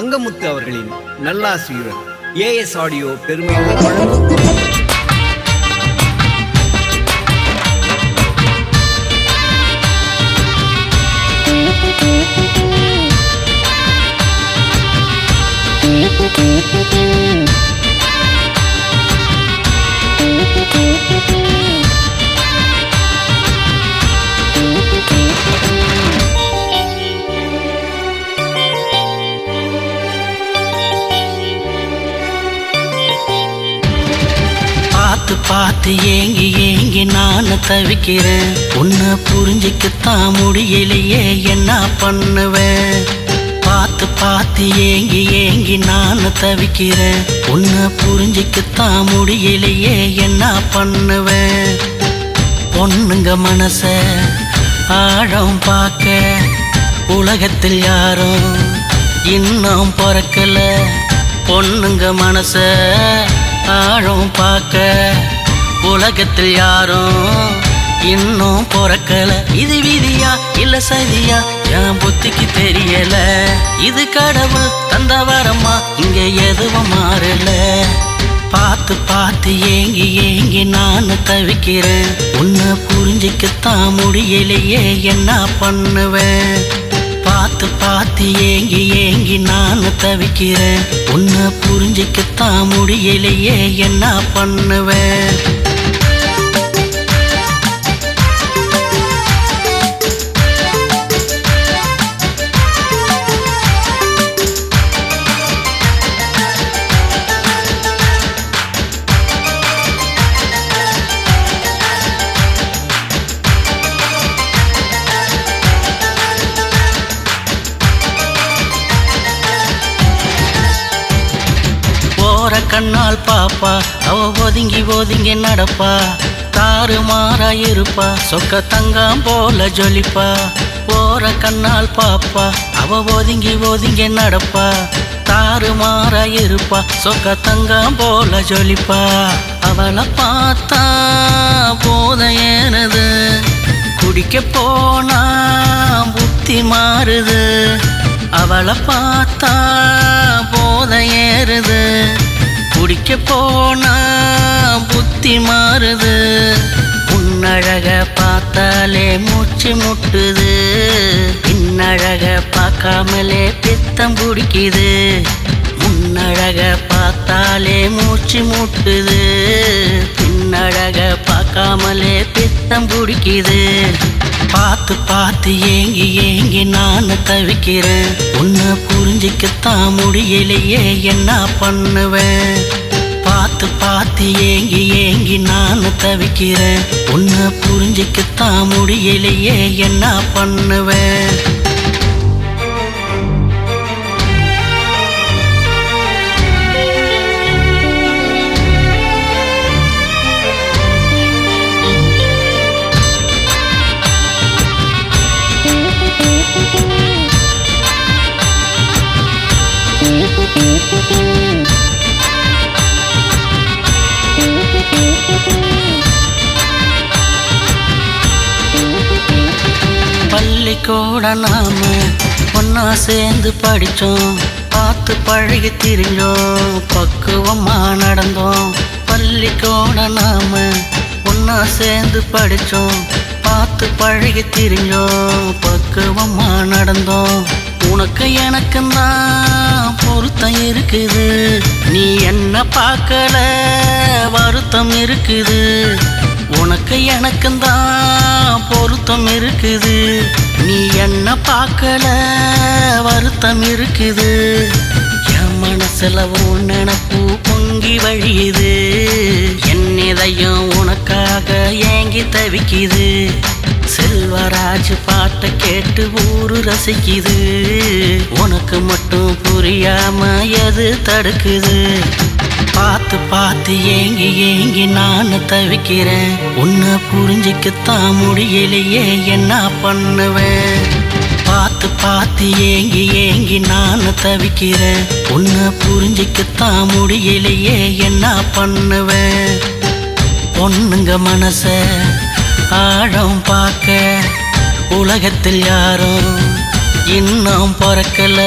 அங்கமுத்து அவர்களின் நல்லாசிரியர் as audio பெருமையுடன் வழங்கும். பார்த்து ஏங்கி ஏங்கி நான் தவிக்கிறேன். உன்னை புரிஞ்சிக்கத்தான் முடியலையே என்ன பண்ணுவேன்? பார்த்து பார்த்து ஏங்கி ஏங்கி நான் தவிக்கிறேன். உன்னை புரிஞ்சிக்கத்தான் முடியலையே என்ன பண்ணுவேன்? பொண்ணுங்க மனச ஆழம் பார்க்க உலகத்தில் யாரும் இன்னும் பிறக்கல. பொண்ணுங்க மனச ஆழம் பார்க்க உலகத்தில் யாரும் இன்னும் பிறக்கல. இது விதியா? இல்ல சதியா? என் புத்திக்கு தெரியல. இது கடவுள் தந்த வரமா? இங்க எதுவும் மாறல. பார்த்து பார்த்து ஏங்கி ஏங்கி நான் தவிக்கிறேன். உன்னை புரிஞ்சிக்கத்தான் முடியலையே என்ன பண்ணுவேன்? பார்த்து பார்த்து ஏங்கி ஏங்கி நான் தவிக்கிறேன். உன்னை புரிஞ்சிக்கத்தான் முடியலையே என்ன பண்ணுவேன்? போற கண்ணால் பாப்பா. அவ ஒதுங்கி ஒதுங்கி நடப்பா. தாறு மாறா இருப்பா. சொக்க தங்கம் போல ஜொலிப்பா. போற கண்ணால் பாப்பா. அவ ஒதுங்கி ஒதுங்கி நடப்பா. தாறு மாறா இருப்பா. சொக்க தங்கம் போல ஜொலிப்பா. அவளை பார்த்தா போத ஏனது. குடிக்க போனா புத்தி மாறுது. அவளை பார்த்தா போத ஏறுது. குடிக்க போனா புத்தி மாறுது. உன்னழக பார்த்தாலே மூச்சு முட்டுது. இன்னழக பார்க்காமலே பித்தம் பிடிக்குது உன்னழக பார்த்தாலே மூச்சு முட்டுது. பின்னழக பார்க்காமலே பித்தம் பிடிக்குது. பார்த்து பார்த்து ஏங்கி ஏங்கி நான் தவிக்கிறேன். உன்னை புரிஞ்சிக்கத்தான் முடியலையே என்ன பண்ணுவேன்? பார்த்து பார்த்து ஏங்கி ஏங்கி நான் தவிக்கிறேன். உன்னை புரிஞ்சிக்கத்தான் முடியலையே என்ன பண்ணுவேன்? கூட நாம ஒன்னா சேர்ந்து படிச்சோம். பார்த்து பழகி திரிஞ்சோம். பக்குவமா நடந்தோம். பள்ளிக்கூட நாம ஒன்னா சேர்ந்து படிச்சோம். பார்த்து பழகி திரிஞ்சோம். பக்குவமா நடந்தோம். உனக்கு எனக்கும் தான் பொருத்தம் இருக்குது. நீ என்ன பார்க்கல? வருத்தம் இருக்குது. உனக்கு எனக்கும் தான் பொருத்தம் இருக்குது. நீ என்ன பார்க்கல? வருத்தம் இருக்குது. என் மனசுல உன் நினப்பு பொங்கி வழியுது. என் இதயம் உனக்காக ஏங்கி தவிக்குது. செல்வராஜ் பாட்டை கேட்டு ஊரு ரசிக்குது. உனக்கு மட்டும் புரியாம எது தடுக்குது? பார்த்து பார்த்து ஏங்கி ஏங்கி நான் தவிக்கிறேன். உன்னை புரிஞ்சிக்கத்தான் முடியலையே என்ன பண்ணுவேன்? பார்த்து பார்த்து ஏங்கி ஏங்கி நான் தவிக்கிறேன். உன்னை புரிஞ்சிக்கத்தான் முடியலையே என்ன பண்ணுவேன்? பொண்ணுங்க மனச ஆழம் பார்க்க உலகத்தில் யாரும் இன்னும் பிறக்கல.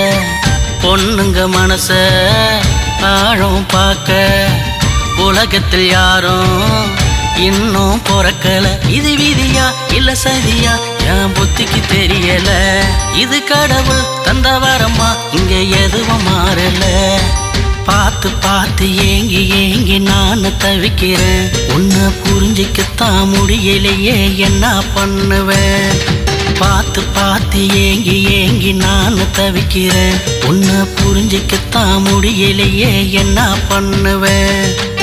பொண்ணுங்க மனச ஆழம் பார்க்க உலகத்தில் யாரும் இன்னும் பிறக்கல. இது விதியா இல்ல சதியா? என் புத்திக்கு தெரியல. இது கடவுள் தந்த வரமா? இங்க எதுவும் மாறல. பார்த்து பார்த்து ஏங்கி ஏங்கி நான் தவிக்கிறேன். உன்னை புரிஞ்சிக்கத்தான் முடியலையே என்ன பண்ணுவேன்? பார்த்து பார்த்து ஏங்கி ஏங்கி நான் தவிக்கிறேன். உன்னை புரிஞ்சிக்கத்தான் முடியலையே என்ன பண்ணுவேன்?